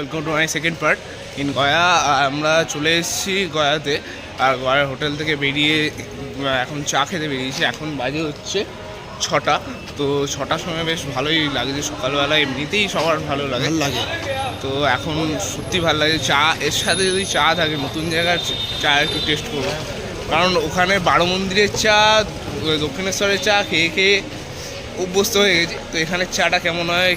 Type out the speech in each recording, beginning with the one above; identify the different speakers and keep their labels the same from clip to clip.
Speaker 1: Welcome to my second part in Gaya আমরা চলে এসেছি গয়াতে আর গয়ার হোটেল থেকে বেরিয়ে এখন চা খেতে বেরিয়েছি। এখন বাজে হচ্ছে ছটা। তো ছটার সময় বেশ ভালোই লাগছে। সকালবেলা এমনিতেই সবার ভালো লাগে।
Speaker 2: লাগে।
Speaker 1: তো এখন সত্যি ভালো লাগে। চা এর সাথে যদি চা থাকে নতুন জায়গার চা একটু টেস্ট করব। কারণ ওখানে বারো মন্দিরের চা দক্ষিণেশ্বরের চা খেয়ে খেয়ে অভ্যস্ত হয়ে গেছি। তো এখানে চাটা কেমন হয়।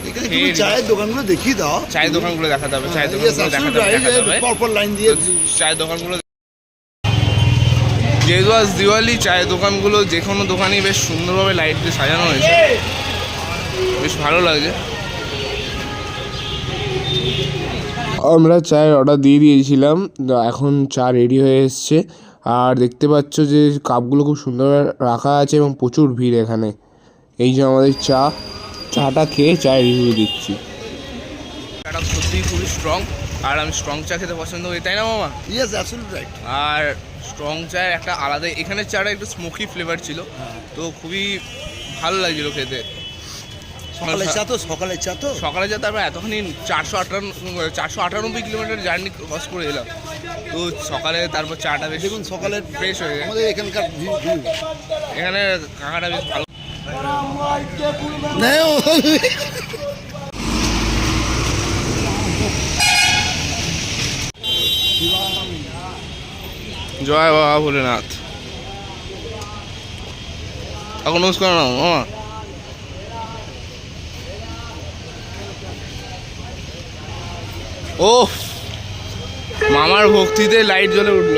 Speaker 2: চায়ের দোকানগুলো দেখিয়ে দাও।
Speaker 1: চায়ের দোকানগুলো দেখাতে হবে চায়ের দোকানগুলো দেখাতে হবে
Speaker 2: right,
Speaker 1: দেখাতে হবে
Speaker 2: পরপর লাইন দিয়ে
Speaker 1: চায়ের দোকানগুলো যেহেতু আজ দিওয়ালি চায়ের দোকানগুলো যে কোনো দোকানই বেশ সুন্দরভাবে লাইট দিয়ে সাজানো হয়েছে। বেশ ভালো লাগছে আমরা চায়ের অর্ডার দিয়ে দিয়েছিলাম এখন চা রেডি হয়ে এসছে। আর দেখতে পাচ্ছ যে কাপগুলো খুব সুন্দর রাখা আছে এবং প্রচুর ভিড় এখানে। এই যে আমাদের চা চাটা খেয়ে চায়ের রিভিউ দিচ্ছি। চাটা সত্যিই খুবই স্ট্রং আর আমি স্ট্রং চা খেতে পছন্দ করি তাই না মামা?
Speaker 2: ইয়েস অ্যাবসলিউট রাইট
Speaker 1: আর স্ট্রং চায়ের একটা আলাদা এখানে চাটা একটু স্মোকি ফ্লেভার ছিল তো খুবই ভালো লাগছিল খেতে।
Speaker 2: সকালের চা তো সকালের চা তো।
Speaker 1: সকালে যা তারপর এতখানি চারশো আটান্ন চারশো আটানব্বই কিলোমিটার জার্নি ক্রস করে এলাম। তো সকালে তারপর চাটা বেশ
Speaker 2: দেখুন সকালের
Speaker 1: ফ্রেশ হয়ে যায়
Speaker 2: আমাদের এখানকার ভিউ ভিউ
Speaker 1: এখানে কাকাটা বেশ ভালো
Speaker 2: নেও
Speaker 1: জয় বাবা ভোলেনাথ। এখন নমস্কার না মামা। ও মামার ভক্তিতে লাইট জ্বলে উঠল।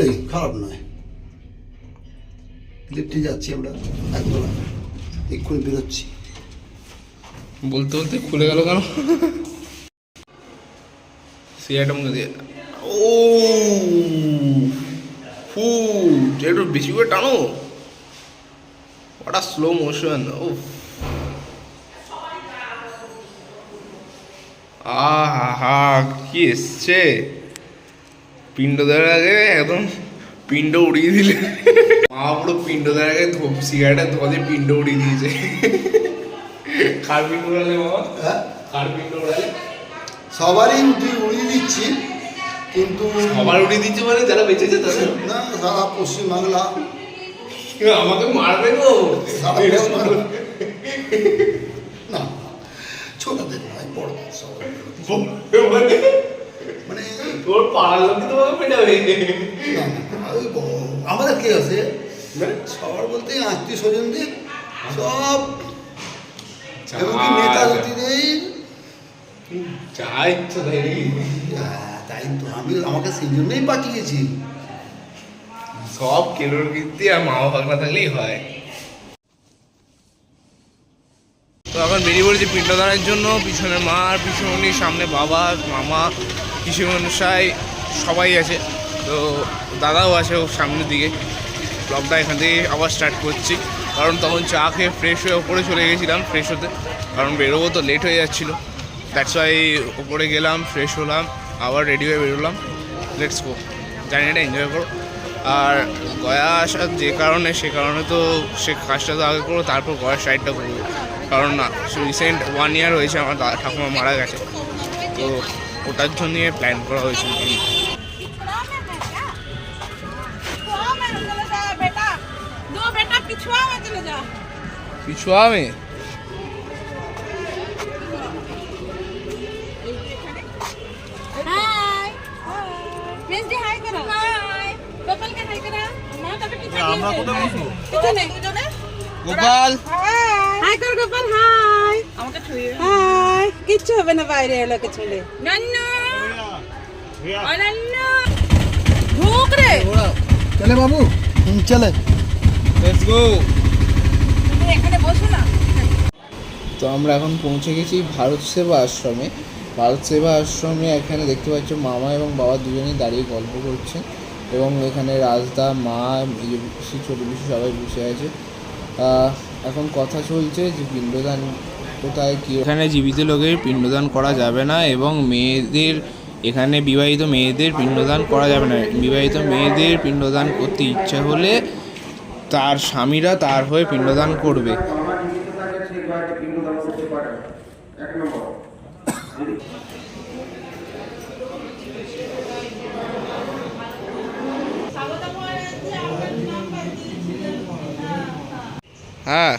Speaker 2: ভালোই খারাপ নয়। লিফটে যাচ্ছি আমরা একদম এক্ষুনি বেরোচ্ছি।
Speaker 1: বলতে বলতে খুলে গেল কেন? সিগারেটটা মুখে দিয়ে? ও ফু একটু বেশি করে টানো। ওটা স্লো মোশন ও আহা কি এসছে? পিণ্ড দেওয়ার আগে একদম পিণ্ড উড়িয়ে দিলে। মা পুরো পিণ্ড দেওয়ার আগে সিগারেটের ধোয়া দিয়ে পিণ্ড উড়িয়ে দিয়েছে। কার পিণ্ড উড়ালে বাবা?
Speaker 2: হ্যাঁ?
Speaker 1: কার পিণ্ড উড়ালে?
Speaker 2: সবারই উঠি উড়িয়ে দিচ্ছি কিন্তু
Speaker 1: সবার উড়িয়ে দিচ্ছে মানে যারা বেঁচেছে তাদের?
Speaker 2: না সারা পশ্চিমবাংলা।
Speaker 1: আমাকে মারবে গো।
Speaker 2: না ছোটদের নয় বড়দের সবাই
Speaker 1: মানে? তোর পাড়ার লোক তোমাকে পেটাবে
Speaker 2: ওই আমাদের কি আছে সবার বলতে আত্মীয় স্বজনদের সব এমনকি নেতা নেত্রীদের
Speaker 1: যা ইচ্ছা তাই
Speaker 2: হ্যাঁ, তাই তো আমি আমাকে সেই জন্যই পাঠিয়েছি
Speaker 1: সব কেলোর কীর্তি আর মা বাবা না থাকলেই হয় তো এখন বেরিয়ে পড়েছি পিণ্ডদানের জন্য পিছনে মা আর পিছনে সামনে বাবা মামা পিসুমনসাই সবাই আছে। তো দাদাও আছে ওর সামনের দিকে। ব্লগটা এখান থেকে আবার স্টার্ট করছি। কারণ তখন চা খেয়ে ফ্রেশ হয়ে ওপরে চলে গেছিলাম ফ্রেশ হতে। কারণ বেরোবো তো লেট হয়ে যাচ্ছিল। দ্যাটস ওয়াই ওপরে গেলাম ফ্রেশ হলাম, আবার রেডি হয়ে বেরোলাম। লেটস গো জার্নিটা এনজয় করো। আর গয়া আসার যে কারণে, সে কারণে তো সে কাজটা তো আগে করো, তারপর গয়ার সাইডটা করব কারণ না রিসেন্ট ওয়ান ইয়ার হয়েছে, আমার ঠাকুমা মারা গেছে। তো ওটার জন্য প্ল্যান করা হয়েছিল পিছুয়া
Speaker 3: আমরা কোথায় বসবো?
Speaker 1: গোপাল?
Speaker 3: গোপাল হাই। হাই কিচ্ছু হবে না বাইরে এলো কে ছেলে। নান্নু! অনন্য ঢুক রে!
Speaker 2: চলে বাবু চলে।
Speaker 1: লেটস গো
Speaker 3: এখানে বসো না।
Speaker 1: তো আমরা এখন পৌঁছে গেছি ভারত সেবা আশ্রমে। ভারত সেবা আশ্রমে এখানে দেখতে পাচ্ছ মামা এবং বাবা দুজনেই দাঁড়িয়ে গল্প করছেন এবং এখানে রাজদা মা ছোটো পিসি সবাই বসে আছে। আহ, এখন কথা চলছে যে পিণ্ডদান কোথায় কী এখানে জীবিত লোকের পিণ্ডদান করা যাবে না এবং মেয়েদের এখানে বিবাহিত মেয়েদের পিণ্ডদান করা যাবে না। বিবাহিত মেয়েদের পিণ্ডদান করতে ইচ্ছা হলে তার স্বামীরা তার হয়ে পিণ্ডদান করবে। হ্যাঁ।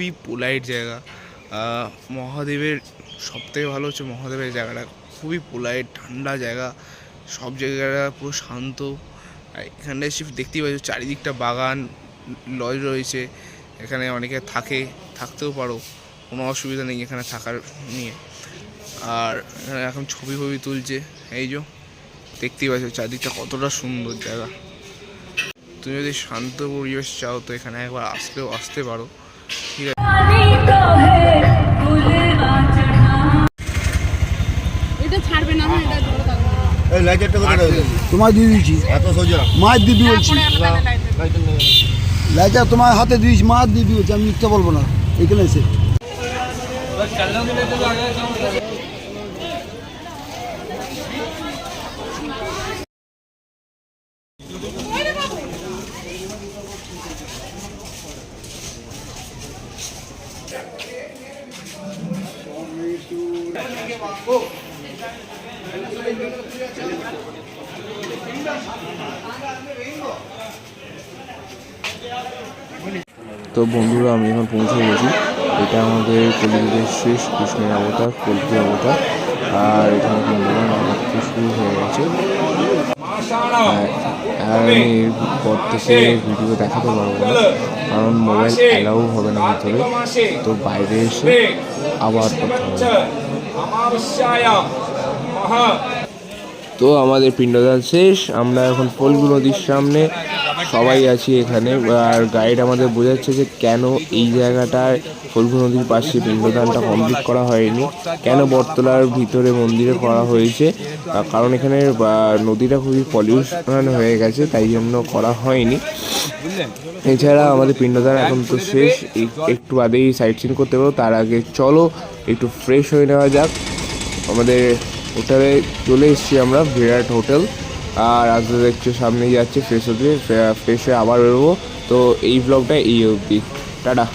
Speaker 1: খুবই পোলাইট জায়গা। মহাদেবের সবথেকে ভালো হচ্ছে মহাদেবের জায়গাটা। খুবই পোলাইট ঠান্ডা জায়গা। সব জায়গাটা পুরো শান্ত। এখানে শিফট দেখতেই পাচ্ছ, চারিদিকটা বাগান, লজ রয়েছে। এখানে অনেকে থাকে, থাকতেও পারো। কোনো অসুবিধা নেই এখানে থাকার নিয়ে। আর এখানে এখন ছবি ফবি তুলছে। এই যে, দেখতেই পাচ্ছ চারদিকটা কতটা সুন্দর জায়গা। তুমি যদি শান্ত পরিবেশ চাও তো এখানে একবার আসলেও আসতে পারো।
Speaker 2: তোমায় দিয়ে দিয়েছি এত সোজা। মাছ দিবি। বলছি লাইটার তোমার হাতে দিয়েছি মাছ দিয়ে বলছি আমি মিথ্যা বলব না। এখানে এসে।
Speaker 1: তো বন্ধুরা, আমি এখন পৌঁছে গেছি। এটা আমাদের কলিযুগের শেষ কৃষ্ণের অবতার কল্কি অবতার। আর এখানে বন্ধুরা নবরাত্রি শুরু হয়ে গেছে। আর আমি পর থেকে ভিডিও দেখাতে পারব না, কারণ মোবাইল অ্যালাউ হবে না ভিতরে। তো বাইরে এসে আবার করতে হবে তো আমাদের পিণ্ডদান শেষ, আমরা এখন ফলগু নদীর সামনে, সবাই আছি এখানে। আর গাইড আমাদের বোঝাচ্ছে যে কেন এই জায়গাটায় ফলগু নদীর পাশে পিণ্ডদানটা কমপ্লিট করা হয়নি, কেন বটতলার ভিতরে মন্দিরে করা হয়েছে। কারণ এখানে নদীটা খুবই পলিউশন হয়ে গেছে, তাই জন্য করা হয়নি। এছাড়া আমাদের পিণ্ডদান এখন তো শেষ একটু বাদেই সাইট সিন করতে পারব, তার আগে চলো, একটু ফ্রেশ হয়ে নেওয়া যাক। আমাদের হোটেলে চলে এসেছি আমরা, বিরাট হোটেল। আর আজ দেখছ সামনে যাচ্ছে ফ্রেশ হতে ফ্রেশ হয়ে আবার বেরোবো। তো এই ব্লগটা এই অবধি। টাটা।